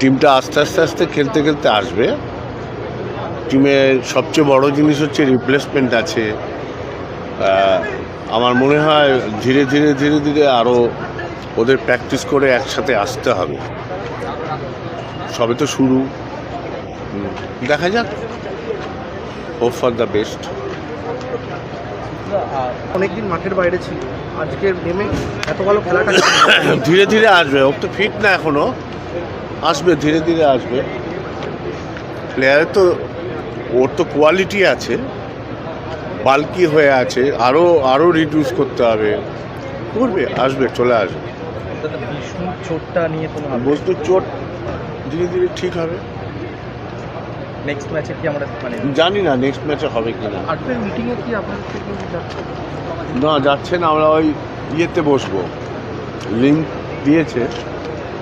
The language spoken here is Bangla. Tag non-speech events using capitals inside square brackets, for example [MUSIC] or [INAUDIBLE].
টিমটা আস্তে আস্তে আস্তে খেলতে খেলতে আসবে। টিমের সবচেয়ে বড় জিনিস হচ্ছে রিপ্লেসমেন্ট আছে। আমার মনে হয় ধীরে ধীরে ধীরে ধীরে আরও ওদের প্র্যাকটিস করে একসাথে আসতে হবে। সবে তো শুরু। দেখা যাক। হোপ ফর দ্য বেস্ট অনেকদিন মাঠের বাইরে ছিল। আজকের গেমে এত ভালো খেলাটা [COUGHS] ধীরে ধীরে আসবে। ও তো ফিট না এখনও। আসবে ধীরে ধীরে আসবে। প্লেয়ারের তো ওর তো কোয়ালিটি আছে বাল্কি হয়ে আছে আরও আরও রিডিউস করতে হবে। করবে আসবে চলে আসবে। চোটটা নিয়ে বস্তু চোট ধীরে ধীরে ঠিক হবে। নেক্সট ম্যাচে কি আমরা মানে জানি না নেক্সট ম্যাচে হবে কি না আজকের মিটিংয়ে কি আপনার না যাচ্ছে না আমরা ওই ইয়েতে বসবো। লিঙ্ক দিয়েছে।